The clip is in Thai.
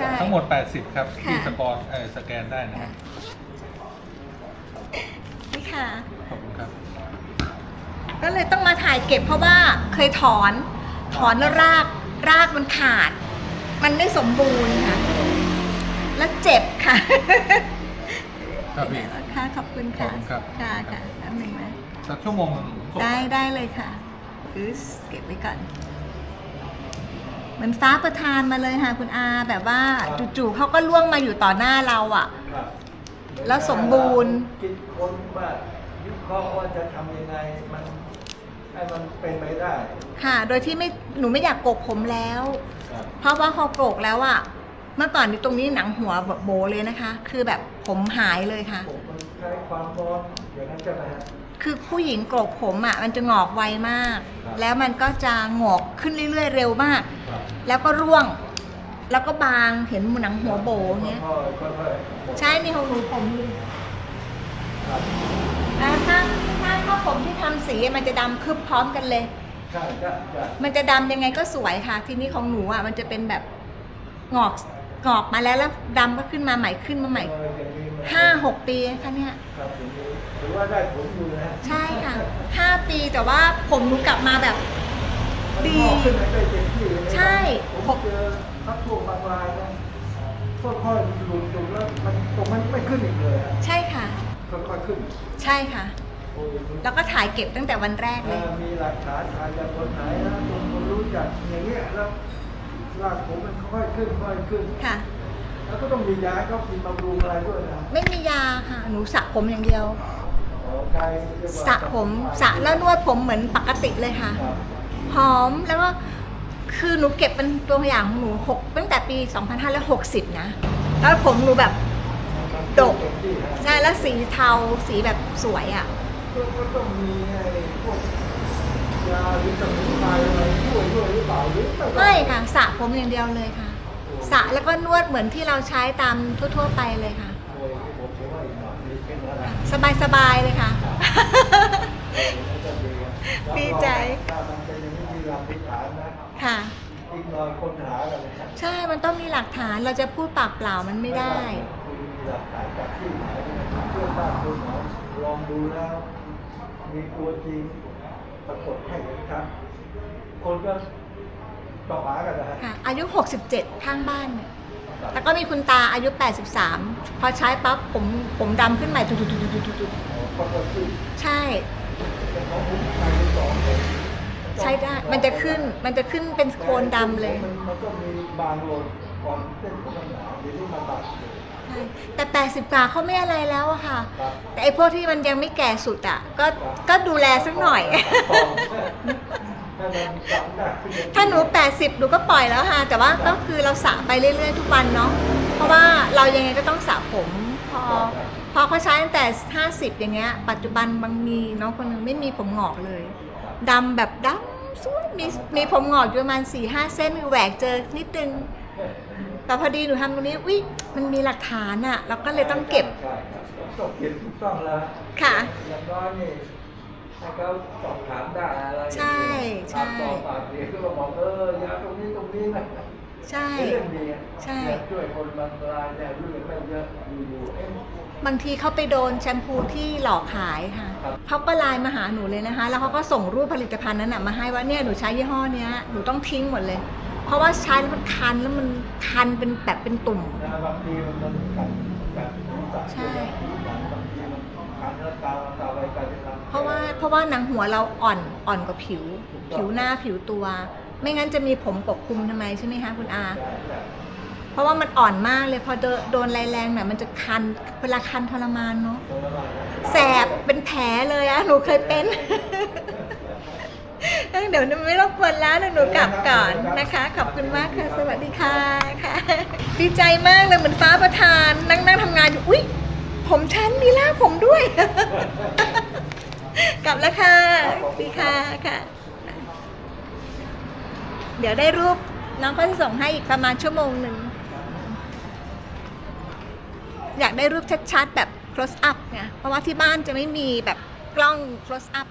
ใช่ ทั้งหมด 80 ครับ ที่ค่ะ สกอร์เออสแกนได้นะครับนี่ค่ะ ขอบคุณครับ ก็เลยต้องมาถ่ายเก็บเพราะว่าเคยถอน ถอนแล้วรากรากมันขาด มันไม่สมบูรณ์ค่ะ แล้วเจ็บค่ะครับพี่ ค่ะขอบคุณค่ะขอบคุณครับ ค่ะค่ะแป๊บหนึงนะ สักชั่วโมงหนึ่งผมส่งได้ได้เลยค่ะอึสเก็บไว้ก่อน เหมือนฟ้าประทานมาเลยค่ะคุณอาแบบว่าจู่ๆเขาก็ล่วงมาอยู่ต่อหน้าเราอะ ครับแล้วสมบูรณ์ คิดค้นว่าวิเคราะห์ว่าจะทำยังไงมันให้มันเป็นไปได้ค่ะ โดยที่ไม่หนูไม่อยากโกกผมแล้ว ครับ เพราะว่าพอโกกแล้วอะเมื่อก่อนนี่ตรงนี้หนังหัวแบบโบเลยนะคะ คือแบบผมหายเลยค่ะ ผมมันใช้ความร้อนอย่างนั้นใช่ไหมฮะ คือผู้หญิงโกรกผมอะมันจะงอกไวมากครับแล้วมันก็จะงอกขึ้นเรื่อยๆเร็วมากครับแล้วก็ร่วง แล้วก็บางเห็นหนังหัวโบเงี้ยค่อยๆค่อยๆใช่นี่ของหนูผมนี่ครับอ่าถ้าถ้าถ้าผมที่ทำสีมันจะดำคึบพร้อมกันเลยใช่ใช่ใช่มันจะดำยังไงก็สวยค่ะ ทีนี้ของหนูอะมันจะเป็นแบบงอกงอกมาแล้วแล้วดำก็ขึ้นมาใหม่ขึ้นมาใหม่ เอออย่างนี้มันห้าหกปีค่ะเนี่ยครับอย่างนี้ถือว่าได้ผลอยู่นะฮะใช่ค่ะห้าปีแต่ว่าผมหนูกลับมาแบบมันดีงอกขึ้นมาได้เต็มที่เลยนะใช่ผมเจอพักพวกบางรายนะค่อยๆหลุดหลุดแล้วมันตรงมันไม่ขึ้นอีกเลยอะใช่ค่ะ ค่อยๆขึ้น ใช่ค่ะโอ้ยแล้วก็ถ่ายเก็บตั้งแต่วันแรกเอเลยอมีหลักฐานถ่ายจากคนไหนนะคนคนรู้จักอย่างเงี้ยแล้วรากผมมันค่อยขึ้นค่อยขึ้นค่ะ แล้วก็ต้องมียาก็กินบำรุงอะไรด้วยนะไม่มียาค่ะหนูสระผมอย่างเดียวอ๋อใช่เรียกว่าสระผมสระแล้วนวดผมเหมือนปกติเลยค่ะ ครับหอมแล้วก็คือหนูเก็บเป็นตัวอย่างของหนูหกตั้งแต่ปี 2560 นะ แล้วผมหนูแบบ ดก เต็มที่ฮะ ใช่แล้วสีเทาสีแบบสวยอะก็ก็ต้องมีไอ้พวกยาหรือสมุนไพรอะไรช่วยด้วยหรือเปล่าหรือไม่ไม่ค่ะสระผมอย่างเดียวเลยค่ะ สระแล้วก็นวดเหมือนที่เราใช้ตามทั่ว ๆ ไปเลยค่ะโอ้ยผมผมว่าอีกหน่อยดีขึ้นแล้วนะสบายๆเลยค่ะ ดีใจถ้ามันเป็นอย่างนี้มีหลักฐานนะค่ะอีกหน่อยคนหากันนะใช่ มันต้องมีหลักฐาน เราจะพูดปากเปล่ามันไม่ได้คุณมีหลักฐานจากที่ไหนเพื่อนบ้านคุณหมอลองดูแล้ว มีตัวจริงปรากฏให้เห็นครับคนก็ ต่อหากันนะฮะค่ะอายุ 67 ข้างบ้านเนี่ยแล้วก็มีคุณตาอายุ 83 พอใช้ปั๊บผมผมดำขึ้นใหม่ตุดๆๆคนก็คือๆๆใช่ เป็นของผมไปสองคนใช้ได้มันจะขึ้นมันจะขึ้นเป็นโคนดำเลยมันมันก็มีบางโลนก่อนเส้นผมมันหนาเดี๋ยวนี้มันบางเลย ใช่แต่ 80 กว่าเขาไม่อะไรแล้วอะค่ะ ครับ แต่ไอ้พวกที่มันยังไม่แก่สุดอะก็ก็ดูแลสักหน่อยถ้ามั นสามได้ขึ้นมถ้าหนู 80หนูก็ปล่อยแล้วค่ะ แต่ว่าก็คือเราสระไปเรื่อยๆทุกวันเนาะเพราะว่าเรายังไงก็ต้องสระผม พอ พอเขาใช้ตั้งแต่ 50 อย่างเงี้ย ปัจจุบันบางมีน้องคนหนึงไม่มีผมงอกเลยดำแบบดำสวยมีมีผมงอกอยู่ประมาณ4ี่ห้าเส้นแหวกเจอนิดนึงแต่พอดีหนูทำตรงนี้อุ๊ยมันมีหลักฐานอะเราก็เลยต้องเก็บใช่ครับต้องเก็บถูกต้องแล้วค่ะ อย่างน้อยนี่ ให้เขาสอบถามได้อะไรใช่ใช่ ปากต่อปากเดียวก็บอกเออยาตรงนี้ตรงนี้นะใช่ เรื่องดีอะใช่เนี่ยช่วยคนบางรายเนี่ยเรื่องไม่เยอะอยู่ๆเอ๊ะ บางทีเขาไปโดนแชมพูที่หลอกขายค่ะครับ เขาก็ไลน์มาหาหนูเลยนะคะ แล้วเขาก็ส่งรูปผลิตภัณฑ์นั้นนะมาให้ว่าเนี่ยหนูใช้ยี่ห้อเนี้ยหนูต้องทิ้งหมดเลย เพราะว่าใช้แล้วมันคันแล้วมันคันเป็นแบบเป็นตุ่ม นะบางทีมันมันกัดกัดศีรษะใช่ผิวหนังบางที เพราะว่าเพราะว่าหนังหัวเราอ่อนอ่อนกว่าผิว ผิวหน้าผิวตัว ไม่งั้นจะมีผมปกคลุมทำไมใช่ไหมคะคุณอา เพราะว่ามันอ่อนมากเลยพอโดนแรงๆเนี่ยมันจะคันเวลาคันทรมานเนาะแสบเป็นแผลเลยอะหนูเคยเป็นเดี๋ยวไม่รบกวนแล้วเดี๋ยวหนูกลับก่อนนะคะ ขอบคุณมากค่ะ สวัสดีค่ะค่ะ ดีใจมากเลยเหมือนฟ้าประทาน นั่งนั่งทำงานอยู่ อุ๊ย ผมฉันมีล่าบผมด้วย กลับแล้วค่ะดีค่ะค่ะ เดี๋ยวได้รูปน้องก็จะส่งให้อีกประมาณชั่วโมงหนึ่ง อยากได้รูปชัดๆ แบบ close up ไงเพราะว่าที่บ้านจะไม่มีแบบกล้อง close up